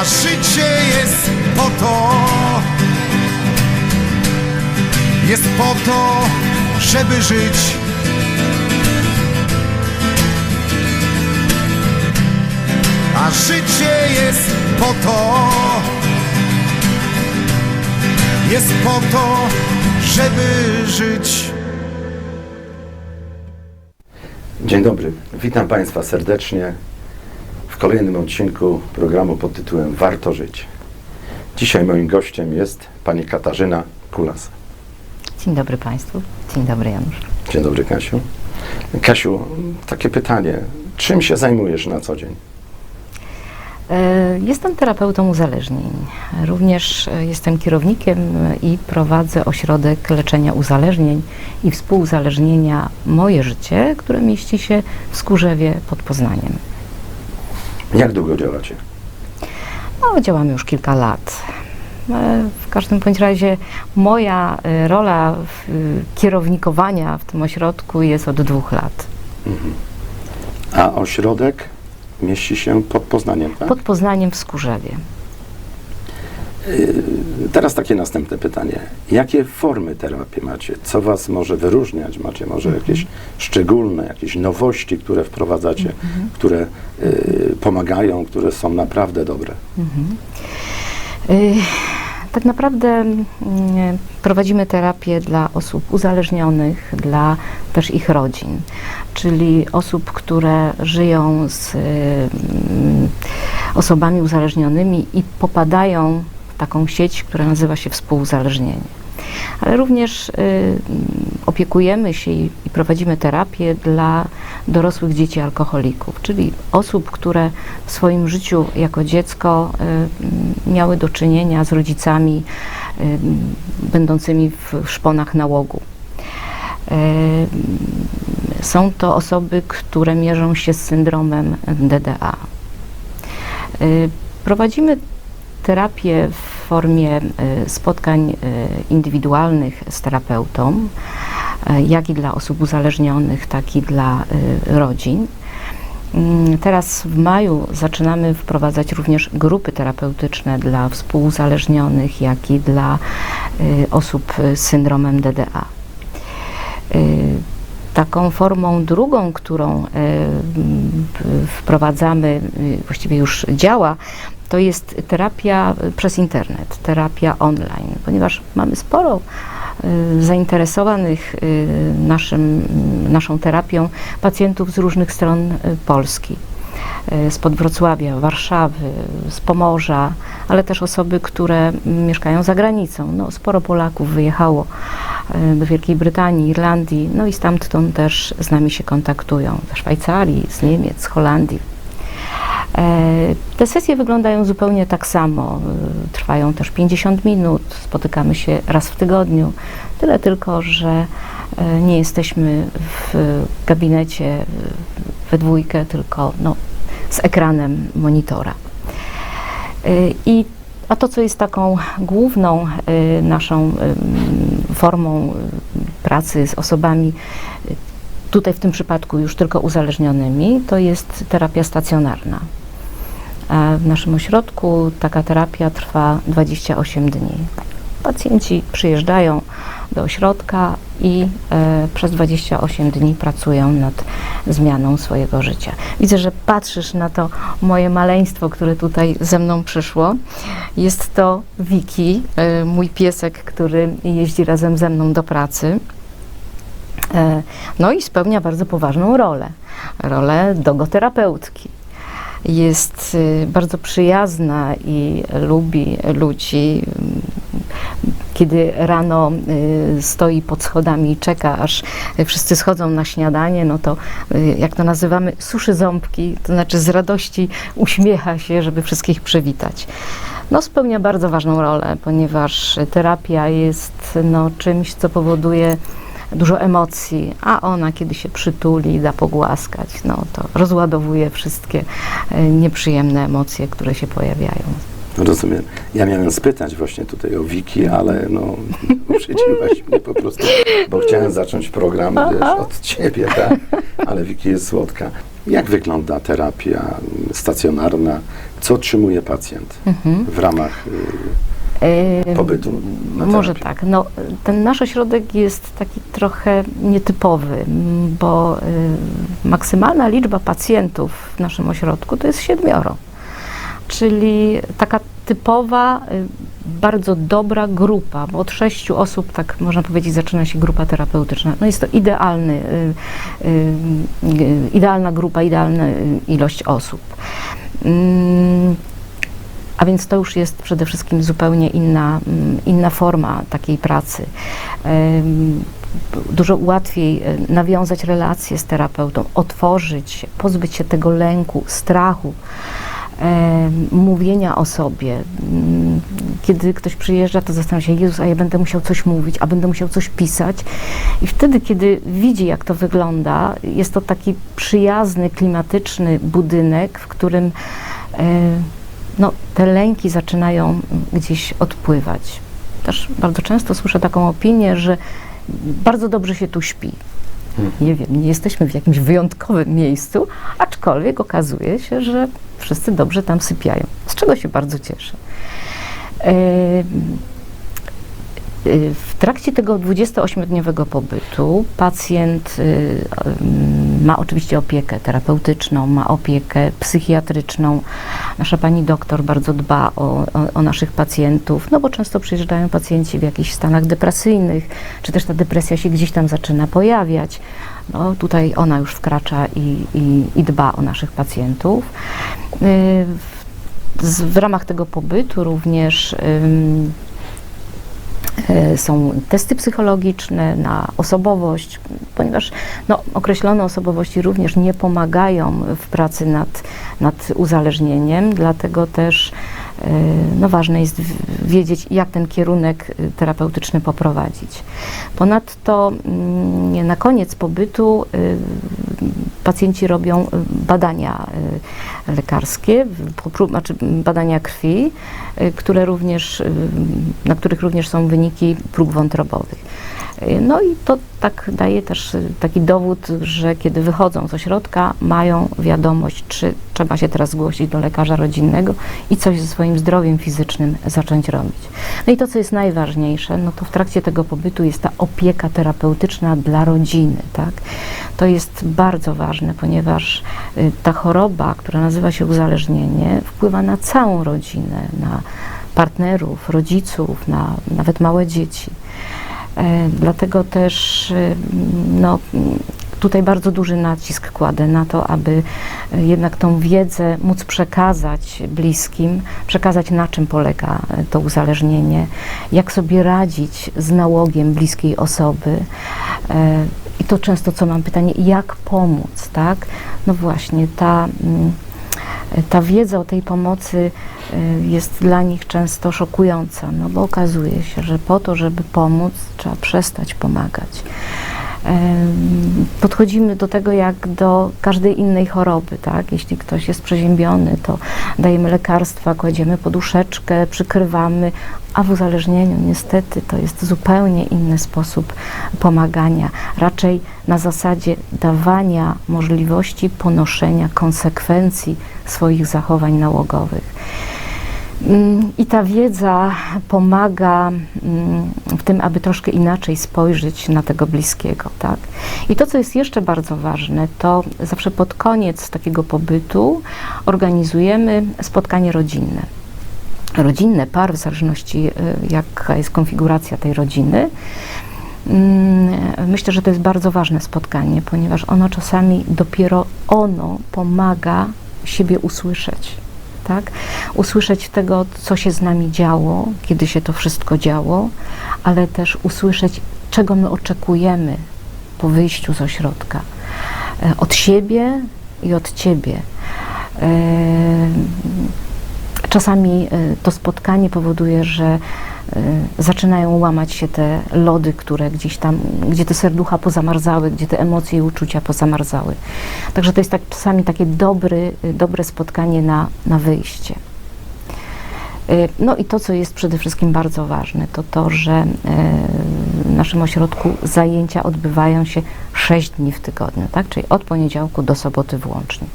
a życie jest po to, jest po to, żeby żyć. A życie jest po to, jest po to, żeby żyć. Dzień dobry, witam Państwa serdecznie w kolejnym odcinku programu pod tytułem Warto Żyć. Dzisiaj moim gościem jest pani Katarzyna Kulas. Dzień dobry Państwu. Dzień dobry Janusz. Dzień dobry Kasiu. Kasiu, takie pytanie, czym się zajmujesz na co dzień? E, Jestem terapeutą uzależnień. Również e, jestem kierownikiem i prowadzę ośrodek leczenia uzależnień i współuzależnienia Moje Życie, które mieści się w Skórzewie pod Poznaniem. Jak długo działacie? No, działamy już kilka lat. E, W każdym bądź razie moja e, rola w, e, kierownikowania w tym ośrodku jest od dwóch lat. A ośrodek mieści się pod Poznaniem, tak? Pod Poznaniem w Skórzewie. Teraz takie następne pytanie. Jakie formy terapii macie? Co Was może wyróżniać? Macie może jakieś szczególne, jakieś nowości, które wprowadzacie, które y, pomagają, które są naprawdę dobre? Y, Tak naprawdę mm, prowadzimy terapię dla osób uzależnionych, dla też ich rodzin, czyli osób, które żyją z y, mm, osobami uzależnionymi i popadają taką sieć, która nazywa się współuzależnienie. Ale również y, opiekujemy się i, i prowadzimy terapię dla dorosłych dzieci alkoholików, czyli osób, które w swoim życiu jako dziecko y, miały do czynienia z rodzicami y, będącymi w szponach nałogu. Y, Są to osoby, które mierzą się z syndromem DDA. Y, Prowadzimy terapię w formie y, spotkań y, indywidualnych z terapeutą, y, jak i dla osób uzależnionych, tak i dla rodzin. Mm, Teraz w maju zaczynamy wprowadzać również grupy terapeutyczne dla współuzależnionych, jak i dla osób z syndromem DDA. Taką formą drugą, którą wprowadzamy, właściwie już działa, to jest terapia przez internet, terapia online, ponieważ mamy sporo y, zainteresowanych y, naszym, naszą terapią pacjentów z różnych stron y, Polski. y, Spod Wrocławia, Warszawy, z Pomorza, ale też osoby, które mieszkają za granicą. No, sporo Polaków wyjechało do Wielkiej Brytanii, Irlandii, no i stamtąd też z nami się kontaktują, ze Szwajcarii, z Niemiec, z Holandii. E, Te sesje wyglądają zupełnie tak samo. Y, Trwają też 50 minut, spotykamy się raz w tygodniu. Tyle tylko, że e, nie jesteśmy w gabinecie we dwójkę, tylko no, z ekranem monitora. I a to, co jest taką główną naszą formą pracy z osobami, tutaj w tym przypadku już tylko uzależnionymi, to jest terapia stacjonarna. W naszym ośrodku taka terapia trwa 28 dni. Pacjenci przyjeżdżają do ośrodka i e, przez 28 dni pracują nad zmianą swojego życia. Widzę, że patrzysz na to moje maleństwo, które tutaj ze mną przyszło. Jest to Wiki, e, mój piesek, który jeździ razem ze mną do pracy. E, No i spełnia bardzo poważną rolę, rolę dogoterapeutki. Jest y, bardzo przyjazna i lubi ludzi. Kiedy rano y, stoi pod schodami i czeka, aż wszyscy schodzą na śniadanie, no to y, jak to nazywamy, suszy ząbki, to znaczy z radości uśmiecha się, żeby wszystkich przywitać. No, spełnia bardzo ważną rolę, ponieważ terapia jest no, czymś, co powoduje dużo emocji, a ona kiedy się przytuli, da pogłaskać, no to rozładowuje wszystkie e, nieprzyjemne emocje, które się pojawiają. Rozumiem. Ja miałem spytać właśnie tutaj o Wiki, ale no, uprzedziłaś mnie po prostu, bo chciałem zacząć program wiesz, od ciebie, tak? Ale Wiki jest słodka. Jak wygląda terapia stacjonarna? Co otrzymuje pacjent w ramach y, pobytu na Może tak. No, ten nasz ośrodek jest taki trochę nietypowy, bo y, maksymalna liczba pacjentów w naszym ośrodku to jest siedmioro. Czyli taka typowa, y, bardzo dobra grupa, bo od sześciu osób, tak można powiedzieć, zaczyna się grupa terapeutyczna. No jest to idealny, idealna grupa, idealna ilość osób. A więc to już jest przede wszystkim zupełnie inna, mm, inna forma takiej pracy. Dużo łatwiej e, nawiązać relacje z terapeutą, otworzyć pozbyć się tego lęku, strachu, em, mówienia o sobie. Mm, Kiedy ktoś przyjeżdża, to zastanawia się, Jezus, a ja będę musiał coś mówić, a będę musiał coś pisać. I wtedy, kiedy widzi, jak to wygląda, jest to taki przyjazny, klimatyczny budynek, w którym e, no, te lęki zaczynają gdzieś odpływać. Też bardzo często słyszę taką opinię, że bardzo dobrze się tu śpi. Nie wiem, nie jesteśmy w jakimś wyjątkowym miejscu, aczkolwiek okazuje się, że wszyscy dobrze tam sypiają, z czego się bardzo cieszę. Em, y, W trakcie tego 28-dniowego pobytu pacjent y, ym, ma oczywiście opiekę terapeutyczną, ma opiekę psychiatryczną. Nasza pani doktor bardzo dba o, o, o naszych pacjentów, no bo często przyjeżdżają pacjenci w jakichś stanach depresyjnych, czy też ta depresja się gdzieś tam zaczyna pojawiać. No, tutaj ona już wkracza i, i, i dba o naszych pacjentów. Y, w- w ramach tego pobytu również e, są testy psychologiczne na osobowość, ponieważ no, określone osobowości również nie pomagają w pracy nad, nad uzależnieniem, dlatego też e, no, ważne jest wiedzieć, jak ten kierunek e, terapeutyczny poprowadzić. Ponadto mm, na koniec pobytu pacjenci robią y, badania y, lekarskie, znaczy badania krwi, y, które również, na których również są wyniki prób wątrobowych. No i to tak daje też taki dowód, że kiedy wychodzą z ośrodka, mają wiadomość, czy trzeba się teraz zgłosić do lekarza rodzinnego i coś ze swoim zdrowiem fizycznym zacząć robić. No i to, co jest najważniejsze, no to w trakcie tego pobytu jest ta opieka terapeutyczna dla rodziny, tak? To jest bardzo ważne, ponieważ y, ta choroba, która nazywa się uzależnienie, wpływa na całą rodzinę, na partnerów, rodziców, na nawet małe dzieci. E, Dlatego też y, no, tutaj bardzo duży nacisk kładę na to, aby e, jednak tą wiedzę móc przekazać bliskim, przekazać na czym polega e, to uzależnienie, jak sobie radzić z nałogiem bliskiej osoby. E, I to często co mam pytanie, jak pomóc, tak? No właśnie, ta, mm, ta wiedza o tej pomocy jest dla nich często szokująca, no bo okazuje się, że po to, żeby pomóc, trzeba przestać pomagać. Podchodzimy do tego jak do każdej innej choroby, tak? Jeśli ktoś jest przeziębiony, to dajemy lekarstwa, kładziemy poduszeczkę, przykrywamy, a w uzależnieniu niestety to jest zupełnie inny sposób pomagania. Raczej na zasadzie dawania możliwości ponoszenia konsekwencji swoich zachowań nałogowych. Mm, I ta wiedza pomaga mm, w tym, aby troszkę inaczej spojrzeć na tego bliskiego, tak? I to, co jest jeszcze bardzo ważne, to zawsze pod koniec takiego pobytu organizujemy spotkanie rodzinne. Rodzinne, par, w zależności y, jaka jest konfiguracja tej rodziny. Mm, Myślę, że to jest bardzo ważne spotkanie, ponieważ ono czasami dopiero ono pomaga siebie usłyszeć tak? Usłyszeć tego, co się z nami działo, kiedy się to wszystko działo, ale też usłyszeć, czego my oczekujemy po wyjściu z ośrodka. E, Od siebie i od ciebie. E, Czasami e, to spotkanie powoduje, że zaczynają łamać się te lody, które gdzieś tam, gdzie te serducha pozamarzały, gdzie te emocje i uczucia pozamarzały. Także to jest tak czasami takie dobry, dobre spotkanie na, na wyjście. Y, No i to, co jest przede wszystkim bardzo ważne, to to, że w naszym ośrodku zajęcia odbywają się 6 dni w tygodniu, tak? czyli od poniedziałku do soboty włącznie.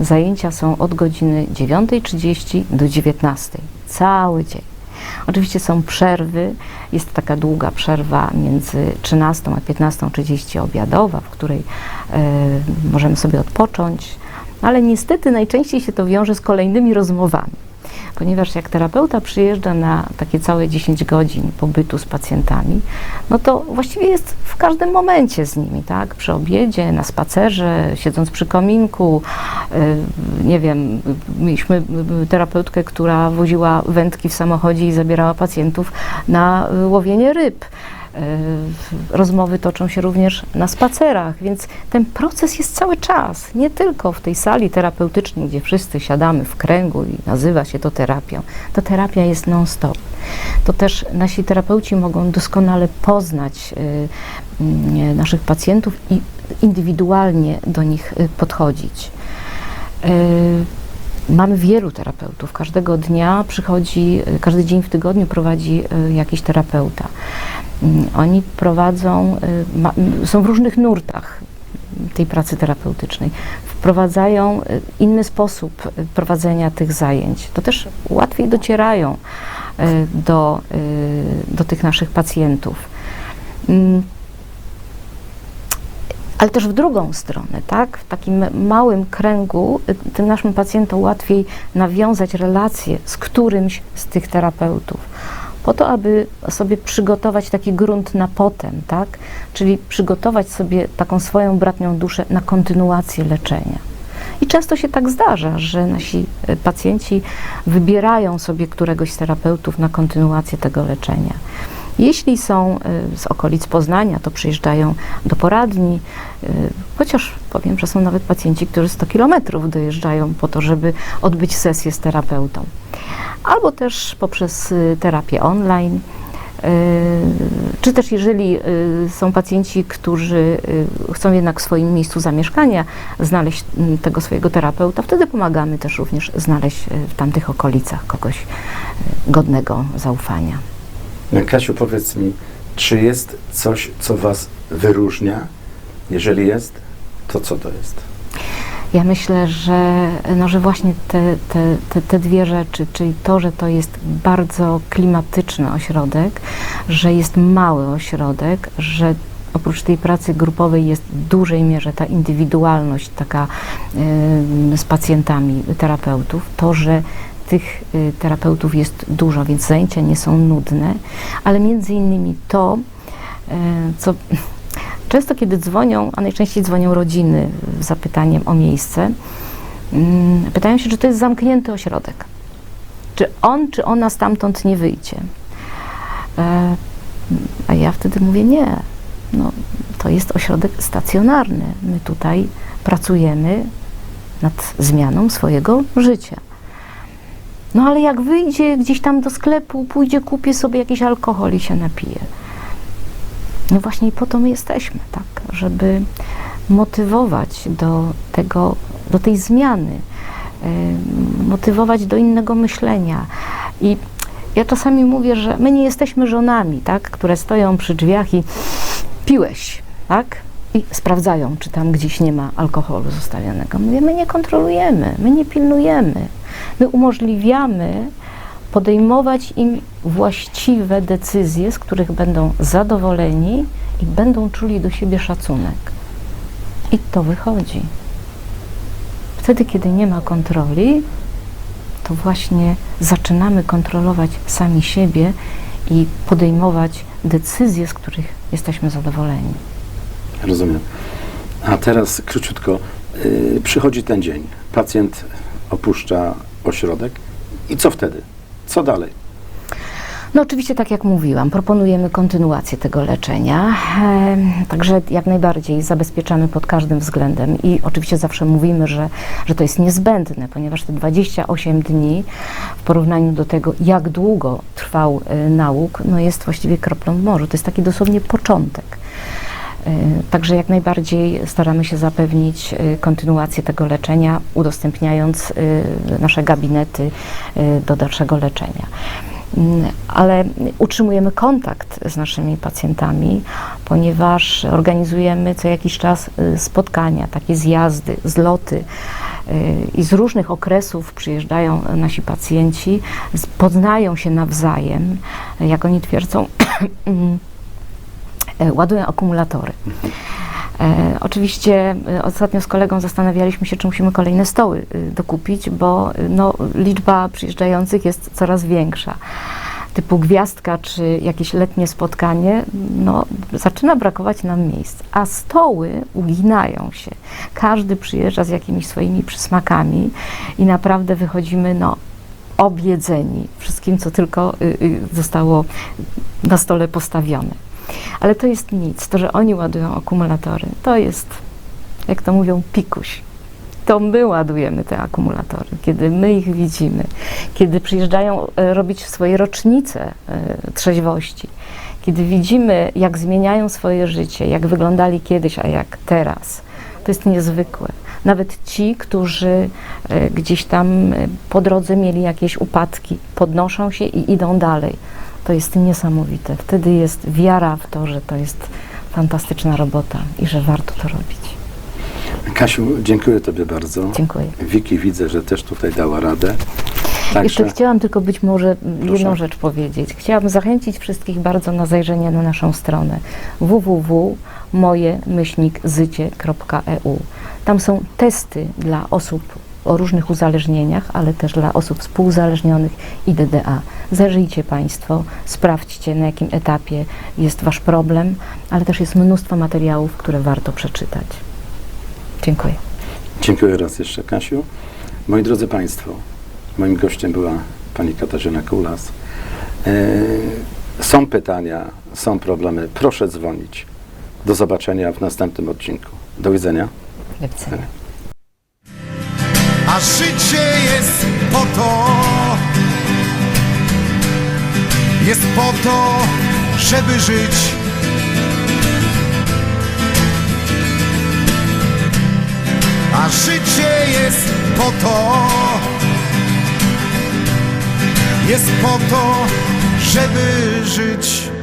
Zajęcia są od godziny 9.30 do 19.00, cały dzień. Oczywiście są przerwy, jest taka długa przerwa między 13 a 15.30 obiadowa, w której e, możemy sobie odpocząć, ale niestety najczęściej się to wiąże z kolejnymi rozmowami. Ponieważ jak terapeuta przyjeżdża na takie całe 10 godzin pobytu z pacjentami, no to właściwie jest w każdym momencie z nimi, tak? Przy obiedzie, na spacerze, siedząc przy kominku. y, Nie wiem, mieliśmy y, terapeutkę, która woziła wędki w samochodzie i zabierała pacjentów na y, łowienie ryb. Y, Rozmowy toczą się również na spacerach, więc ten proces jest cały czas, nie tylko w tej sali terapeutycznej, gdzie wszyscy siadamy w kręgu i nazywa się to terapią. To terapia jest non-stop. To też nasi terapeuci mogą doskonale poznać y, y, naszych pacjentów i indywidualnie do nich y, podchodzić. Mamy wielu terapeutów. Każdego dnia przychodzi, każdy dzień w tygodniu prowadzi y, jakiś terapeuta. Mm, Oni prowadzą, y, ma, m, są w różnych nurtach tej pracy terapeutycznej. Wprowadzają y, inny sposób prowadzenia tych zajęć. To też łatwiej docierają do, do tych naszych pacjentów. Ale też w drugą stronę, tak? W takim małym kręgu y, tym naszym pacjentom łatwiej nawiązać relacje z którymś z tych terapeutów. Po to, aby sobie przygotować taki grunt na potem, tak? Czyli przygotować sobie taką swoją bratnią duszę na kontynuację leczenia. I często się tak zdarza, że nasi y, pacjenci wybierają sobie któregoś z terapeutów na kontynuację tego leczenia. Jeśli są y, z okolic Poznania, to przyjeżdżają do poradni, y, chociaż powiem, że są nawet pacjenci, którzy 100 kilometrów dojeżdżają po to, żeby odbyć sesję z terapeutą. Albo też poprzez y, terapię online. Czy też jeżeli są pacjenci, którzy chcą jednak w swoim miejscu zamieszkania znaleźć tego swojego terapeuta, wtedy pomagamy też również znaleźć w tamtych okolicach kogoś godnego zaufania. Kasiu, powiedz mi, czy jest coś, co Was wyróżnia? Jeżeli jest, to co to jest? Ja myślę, że, no, że właśnie te, te, te, te dwie rzeczy, czyli to, że to jest bardzo klimatyczny ośrodek, że jest mały ośrodek, że oprócz tej pracy grupowej jest w dużej mierze ta indywidualność taka y, z pacjentami terapeutów, to, że tych y, terapeutów jest dużo, więc zajęcia nie są nudne, ale między innymi to, y, co Często, kiedy dzwonią, a najczęściej dzwonią rodziny z zapytaniem o miejsce, mm, pytają się, czy to jest zamknięty ośrodek. Czy on, czy ona stamtąd nie wyjdzie. E, A ja wtedy mówię, nie. No, to jest ośrodek stacjonarny. My tutaj pracujemy nad zmianą swojego życia. No ale jak wyjdzie gdzieś tam do sklepu, pójdzie, kupię sobie jakiś alkohol i się napije. No właśnie po to my jesteśmy, tak, żeby motywować do tego, do tej zmiany, motywować do innego myślenia. I ja czasami mówię, że my nie jesteśmy żonami, tak, które stoją przy drzwiach i piłeś, tak, i sprawdzają, czy tam gdzieś nie ma alkoholu zostawionego. Mówię, my nie kontrolujemy, my nie pilnujemy, my umożliwiamy podejmować im właściwe decyzje, z których będą zadowoleni i będą czuli do siebie szacunek. I to wychodzi. Wtedy, kiedy nie ma kontroli, to właśnie zaczynamy kontrolować sami siebie i podejmować decyzje, z których jesteśmy zadowoleni. Rozumiem. A teraz króciutko. Yy, przychodzi ten dzień. Pacjent opuszcza ośrodek. I co wtedy? Co dalej? No oczywiście, tak jak mówiłam, proponujemy kontynuację tego leczenia, em, także jak najbardziej zabezpieczamy pod każdym względem i oczywiście zawsze mówimy, że, że to jest niezbędne, ponieważ te 28 dni w porównaniu do tego, jak długo trwał y, nauk, no jest właściwie kroplą w morzu. To jest taki dosłownie początek. Także jak najbardziej staramy się zapewnić y, kontynuację tego leczenia, udostępniając y, nasze gabinety do dalszego leczenia. Mm, Ale utrzymujemy kontakt z naszymi pacjentami, ponieważ organizujemy co jakiś czas spotkania, takie zjazdy, zloty. I z różnych okresów przyjeżdżają nasi pacjenci, poznają się nawzajem, jak oni twierdzą, e, ładują akumulatory. E, oczywiście e, ostatnio z kolegą zastanawialiśmy się, czy musimy kolejne stoły y, dokupić, bo no, liczba przyjeżdżających jest coraz większa. Typu gwiazdka czy jakieś letnie spotkanie, no, zaczyna brakować nam miejsc, a stoły uginają się. Każdy przyjeżdża z jakimiś swoimi przysmakami i naprawdę wychodzimy no, objedzeni wszystkim, co tylko y, y, zostało na stole postawione. Ale to jest nic. To, że oni ładują akumulatory, to jest, jak to mówią, pikuś. To my ładujemy te akumulatory, kiedy my ich widzimy, kiedy przyjeżdżają e, robić swoje rocznice e, trzeźwości, kiedy widzimy, jak zmieniają swoje życie, jak wyglądali kiedyś, a jak teraz. To jest niezwykłe. Nawet ci, którzy e, gdzieś tam po drodze mieli jakieś upadki, podnoszą się i idą dalej. To jest niesamowite. Wtedy jest wiara w to, że to jest fantastyczna robota i że warto to robić. Kasiu, dziękuję Tobie bardzo. Dziękuję. Wiki widzę, że też tutaj dała radę. Jeszcze Także chciałam tylko być może Proszę. jedną rzecz powiedzieć. Chciałabym zachęcić wszystkich bardzo na zajrzenie na naszą stronę www.moje-zycie.eu. Tam są testy dla osób o różnych uzależnieniach, ale też dla osób współuzależnionych i DDA. Zajrzyjcie Państwo, sprawdźcie na jakim etapie jest Wasz problem, ale też jest mnóstwo materiałów, które warto przeczytać. Dziękuję. dziękuję raz jeszcze, Kasiu. Moi drodzy Państwo, moim gościem była Pani Katarzyna Kulas. E, są pytania, są problemy. Proszę dzwonić. Do zobaczenia w następnym odcinku. Do widzenia. Do widzenia. A życie jest po to, jest po to, żeby żyć. A życie jest po to, jest po to, żeby żyć.